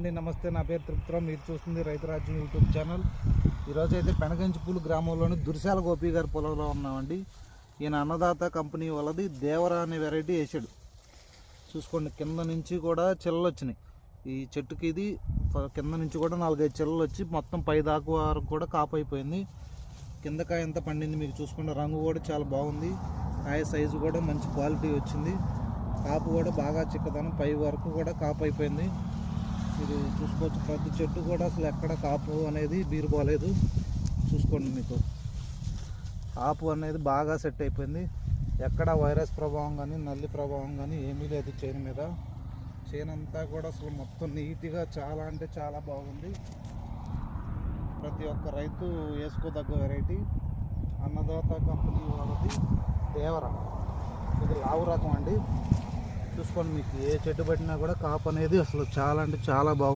అండి. నమస్తే నా పేరు తిరుపతిరావు మీరు చూస్తుంది రైతురాజ్యం యూట్యూబ్ ఛానల్. ఈరోజు అయితే పెనగంచిపూలు గ్రామంలోని దుర్శాల గోపి గారి పొలంలో ఉన్నామండి. ఈయన అన్నదాత కంపెనీ వాళ్ళది. దేవరా అనే వెరైటీ వేసాడు. చూసుకోండి కింద నుంచి కూడా చిల్లలు వచ్చినాయి. ఈ చెట్టుకి ఇది కింద నుంచి కూడా నాలుగైదు చిల్లలు వచ్చి మొత్తం పై దాకా వరకు కూడా కాపు అయిపోయింది. కింద కాయ ఎంత పండింది మీకు చూసుకుంటే రంగు కూడా చాలా బాగుంది. కాయ సైజు కూడా మంచి క్వాలిటీ వచ్చింది. కాపు కూడా బాగా చిక్కదనం పై వరకు కూడా కాపు అయిపోయింది. మీరు చూసుకోవచ్చు. ప్రతి చెట్టు కూడా అసలు ఎక్కడ కాపు అనేది బీరుపోలేదు చూసుకోండి మీకు. కాపు అనేది బాగా సెట్ అయిపోయింది. ఎక్కడ వైరస్ ప్రభావం కానీ నల్లి ప్రభావం కానీ ఏమీ లేదు చేను మీద. చేను అంతా కూడా అసలు మొత్తం నీట్గా చాలా అంటే చాలా బాగుంది. ప్రతి ఒక్క రైతు వేసుకోదగ్గ వెరైటీ అన్నదాత కంపెనీ వాళ్ళది దేవర. ఇది లావు రకం అండి. చూసుకోండి మీకు ఏ చెట్టు పట్టినా కూడా కాపు అనేది అసలు చాలా అంటే చాలా బాగుంది